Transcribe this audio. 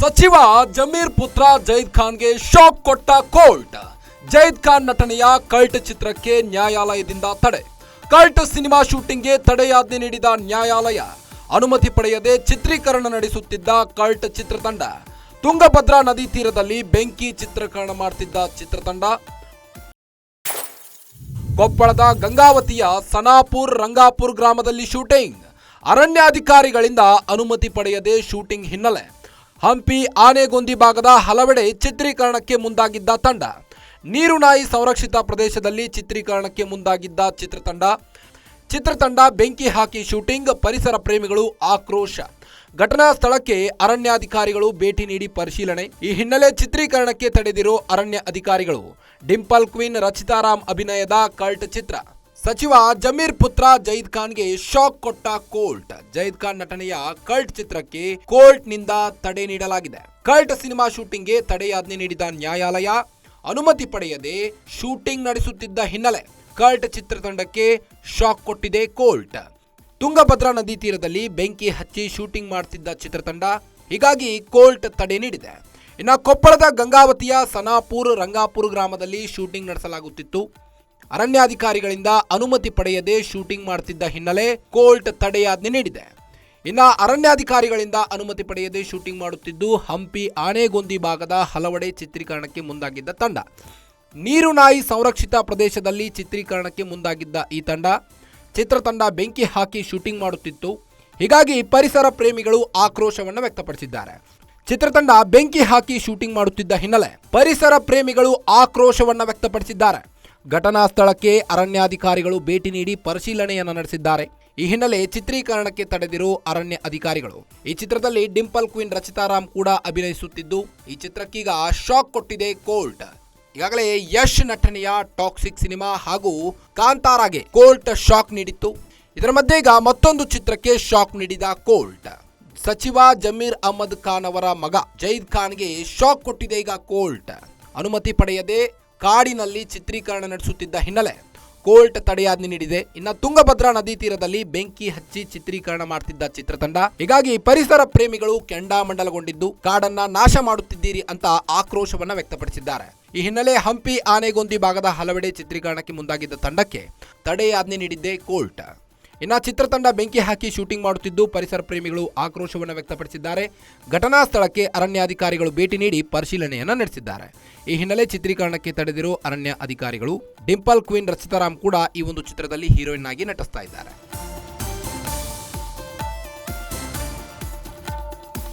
ಸಚಿವ ಜಮೀರ್ ಪುತ್ರ ಜೈದ್ ಖಾನ್ಗೆ ಶಾಕ್ ಕೊಟ್ಟ ಕೋರ್ಟ್. ಜೈದ್ ಖಾನ್ ನಟನೆಯ ಕಲ್ಟ್ ಚಿತ್ರಕ್ಕೆ ನ್ಯಾಯಾಲಯದಿಂದ ತಡೆ. ಕಲ್ಟ್ ಸಿನಿಮಾ ಶೂಟಿಂಗ್ಗೆ ತಡೆಯಾಜ್ಞೆ ನೀಡಿದ ನ್ಯಾಯಾಲಯ. ಅನುಮತಿ ಪಡೆಯದೆ ಚಿತ್ರೀಕರಣ ನಡೆಸುತ್ತಿದ್ದ ಕಲ್ಟ್ ಚಿತ್ರತಂಡ. ತುಂಗಭದ್ರಾ ನದಿ ತೀರದಲ್ಲಿ ಬೆಂಕಿ ಚಿತ್ರೀಕರಣ ಮಾಡ್ತಿದ್ದ ಚಿತ್ರತಂಡ. ಕೊಪ್ಪಳದ ಗಂಗಾವತಿಯ ಸನಾಪುರ್ ರಂಗಾಪುರ್ ಗ್ರಾಮದಲ್ಲಿ ಶೂಟಿಂಗ್. ಅರಣ್ಯಾಧಿಕಾರಿಗಳಿಂದ ಅನುಮತಿ ಪಡೆಯದೆ ಶೂಟಿಂಗ್ ಹಿನ್ನೆಲೆ. ಹಂಪಿ ಆನೆಗೊಂದಿ ಭಾಗದ ಹಲವೆಡೆ ಚಿತ್ರೀಕರಣಕ್ಕೆ ಮುಂದಾಗಿದ್ದ ತಂಡ. ನೀರುನಾಯಿ ಸಂರಕ್ಷಿತ ಪ್ರದೇಶದಲ್ಲಿ ಚಿತ್ರೀಕರಣಕ್ಕೆ ಮುಂದಾಗಿದ್ದ ಚಿತ್ರತಂಡ. ಚಿತ್ರತಂಡ ಬೆಂಕಿ ಹಾಕಿ ಶೂಟಿಂಗ್, ಪರಿಸರ ಪ್ರೇಮಿಗಳು ಆಕ್ರೋಶ. ಘಟನಾ ಸ್ಥಳಕ್ಕೆ ಅರಣ್ಯಾಧಿಕಾರಿಗಳು ಭೇಟಿ ನೀಡಿ ಪರಿಶೀಲನೆ. ಈ ಹಿನ್ನೆಲೆ ಚಿತ್ರೀಕರಣಕ್ಕೆ ತಡೆದಿರೋ ಅರಣ್ಯ ಅಧಿಕಾರಿಗಳು. ಡಿಂಪಲ್ ಕ್ವೀನ್ ರಚಿತಾರಾಮ್ ಅಭಿನಯದ ಕಲ್ಟ್ ಚಿತ್ರ. ಸಚಿವ ಜಮೀರ್ ಪುತ್ರ ಜೈದ್ ಖಾನ್ಗೆ ಶಾಕ್ ಕೊಟ್ಟ ಕೋಲ್ಟ್ ಜೈದ್ ಖಾನ್ ನಟನೆಯ ಕಲ್ಟ್ ಚಿತ್ರಕ್ಕೆ ಕೋರ್ಟ್ನಿಂದ ತಡೆ ನೀಡಲಾಗಿದೆ. ಕಲ್ಟ್ ಸಿನಿಮಾ ಶೂಟಿಂಗ್ಗೆ ತಡೆಯಾಜ್ಞೆ ನೀಡಿದ ನ್ಯಾಯಾಲಯ, ಅನುಮತಿ ಪಡೆಯದೆ ಶೂಟಿಂಗ್ ನಡೆಸುತ್ತಿದ್ದ ಹಿನ್ನೆಲೆ ಕಲ್ಟ್ ಚಿತ್ರತಂಡಕ್ಕೆ ಶಾಕ್ ಕೊಟ್ಟಿದೆ ಕೋಲ್ಟ್ ತುಂಗಭದ್ರಾ ನದಿ ತೀರದಲ್ಲಿ ಬೆಂಕಿ ಹಚ್ಚಿ ಶೂಟಿಂಗ್ ಮಾಡ್ತಿದ್ದ ಚಿತ್ರತಂಡ ಹೀಗಾಗಿ ಕೋಲ್ಟ್ ತಡೆ ನೀಡಿದೆ. ಇನ್ನು ಕೊಪ್ಪಳದ ಗಂಗಾವತಿಯ ಸನಾಪುರ್ ರಂಗಾಪುರ್ ಗ್ರಾಮದಲ್ಲಿ ಶೂಟಿಂಗ್ ನಡೆಸಲಾಗುತ್ತಿತ್ತು. ಅರಣ್ಯಾಧಿಕಾರಿಗಳಿಂದ ಅನುಮತಿ ಪಡೆಯದೆ ಶೂಟಿಂಗ್ ಮಾಡ್ತಿದ್ದ ಹಿನ್ನೆಲೆ ಕೋರ್ಟ್ ತಡೆಯಾಜ್ಞೆ ನೀಡಿದೆ. ಇನ್ನು ಅರಣ್ಯಾಧಿಕಾರಿಗಳಿಂದ ಅನುಮತಿ ಪಡೆಯದೆ ಶೂಟಿಂಗ್ ಮಾಡುತ್ತಿದ್ದು ಹಂಪಿ, ಆನೆಗೊಂದಿ ಭಾಗದ ಹಲವೆಡೆ ಚಿತ್ರೀಕರಣಕ್ಕೆ ಮುಂದಾಗಿದ್ದ ತಂಡ. ನೀರುನಾಯಿ ಸಂರಕ್ಷಿತ ಪ್ರದೇಶದಲ್ಲಿ ಚಿತ್ರೀಕರಣಕ್ಕೆ ಮುಂದಾಗಿದ್ದ ಈ ತಂಡ ಚಿತ್ರತಂಡ ಬೆಂಕಿ ಹಾಕಿ ಶೂಟಿಂಗ್ ಮಾಡುತ್ತಿತ್ತು. ಹೀಗಾಗಿ ಪರಿಸರ ಪ್ರೇಮಿಗಳು ಆಕ್ರೋಶವನ್ನು ವ್ಯಕ್ತಪಡಿಸಿದ್ದಾರೆ. ಚಿತ್ರತಂಡ ಬೆಂಕಿ ಹಾಕಿ ಶೂಟಿಂಗ್ ಮಾಡುತ್ತಿದ್ದ ಹಿನ್ನೆಲೆ ಪರಿಸರ ಪ್ರೇಮಿಗಳು ಆಕ್ರೋಶವನ್ನು ವ್ಯಕ್ತಪಡಿಸಿದ್ದಾರೆ. ಘಟನಾ ಸ್ಥಳಕ್ಕೆ ಅರಣ್ಯಾಧಿಕಾರಿಗಳು ಭೇಟಿ ನೀಡಿ ಪರಿಶೀಲನೆಯನ್ನು ನಡೆಸಿದ್ದಾರೆ. ಈ ಹಿನ್ನೆಲೆ ಚಿತ್ರೀಕರಣಕ್ಕೆ ತಡೆದಿರು ಅರಣ್ಯ ಅಧಿಕಾರಿಗಳು. ಈ ಚಿತ್ರದಲ್ಲಿ ಡಿಂಪಲ್ ಕ್ವೀನ್ ರಚಿತಾರಾಮ್ ಕೂಡ ಅಭಿನಯಿಸುತ್ತಿದ್ದು, ಈ ಚಿತ್ರಕ್ಕೀಗ ಶಾಕ್ ಕೊಟ್ಟಿದೆ ಕೋಲ್ಟ್. ಈಗಾಗಲೇ ಯಶ್ ನಟನೆಯ ಟಾಕ್ಸಿಕ್ ಸಿನಿಮಾ ಹಾಗೂ ಕಾಂತಾರಾಗೆ ಕೋಲ್ಟ್ ಶಾಕ್ ನೀಡಿತ್ತು. ಇದರ ಮಧ್ಯೆ ಈಗ ಮತ್ತೊಂದು ಚಿತ್ರಕ್ಕೆ ಶಾಕ್ ನೀಡಿದ ಕೋಲ್ಟ್. ಸಚಿವ ಜಮೀರ್ ಅಹಮದ್ ಖಾನ್ ಅವರ ಮಗ ಜೈದ್ ಖಾನ್ಗೆ ಶಾಕ್ ಕೊಟ್ಟಿದೆ ಈಗ ಕೋಲ್ಟ್. ಅನುಮತಿ ಪಡೆಯದೆ ಕಾಡಿನಲ್ಲಿ ಚಿತ್ರೀಕರಣ ನಡೆಸುತ್ತಿದ್ದ ಹಿನ್ನೆಲೆ ಕೋರ್ಟ್ ತಡೆಯಾಜ್ಞೆ ನೀಡಿದೆ. ಇನ್ನು ತುಂಗಭದ್ರಾ ನದಿ ತೀರದಲ್ಲಿ ಬೆಂಕಿ ಹಚ್ಚಿ ಚಿತ್ರೀಕರಣ ಮಾಡ್ತಿದ್ದ ಚಿತ್ರತಂಡ. ಹೀಗಾಗಿ ಪರಿಸರ ಪ್ರೇಮಿಗಳು ಕೆಂಡಾಮಂಡಲಗೊಂಡಿದ್ದು, ಕಾಡನ್ನ ನಾಶ ಮಾಡುತ್ತಿದ್ದೀರಿ ಅಂತ ಆಕ್ರೋಶವನ್ನ ವ್ಯಕ್ತಪಡಿಸಿದ್ದಾರೆ. ಈ ಹಿನ್ನೆಲೆ ಹಂಪಿ ಆನೆಗೊಂದಿ ಭಾಗದ ಹಲವೆಡೆ ಚಿತ್ರೀಕರಣಕ್ಕೆ ಮುಂದಾಗಿದ್ದ ತಂಡಕ್ಕೆ ತಡೆಯಾಜ್ಞೆ ನೀಡಿದ್ದೆ ಕೋರ್ಟ್. ಇನ್ನು ಚಿತ್ರತಂಡ ಬೆಂಕಿ ಹಾಕಿ ಶೂಟಿಂಗ್ ಮಾಡುತ್ತಿದ್ದು ಪರಿಸರ ಪ್ರೇಮಿಗಳು ಆಕ್ರೋಶವನ್ನು ವ್ಯಕ್ತಪಡಿಸಿದ್ದಾರೆ. ಘಟನಾ ಸ್ಥಳಕ್ಕೆ ಅರಣ್ಯಾಧಿಕಾರಿಗಳು ಭೇಟಿ ನೀಡಿ ಪರಿಶೀಲನೆಯನ್ನು ನಡೆಸಿದ್ದಾರೆ. ಈ ಹಿನ್ನೆಲೆ ಚಿತ್ರೀಕರಣಕ್ಕೆ ತಡೆದಿರೋ ಅರಣ್ಯ ಅಧಿಕಾರಿಗಳು ಡಿಂಪಲ್ ಕ್ವೀನ್ ರಚಿತಾರಾಮ್ ಕೂಡ ಈ ಒಂದು ಚಿತ್ರದಲ್ಲಿ ಹೀರೋಯಿನ್ ಆಗಿ ನಟಿಸ್ತಾ ಇದ್ದಾರೆ.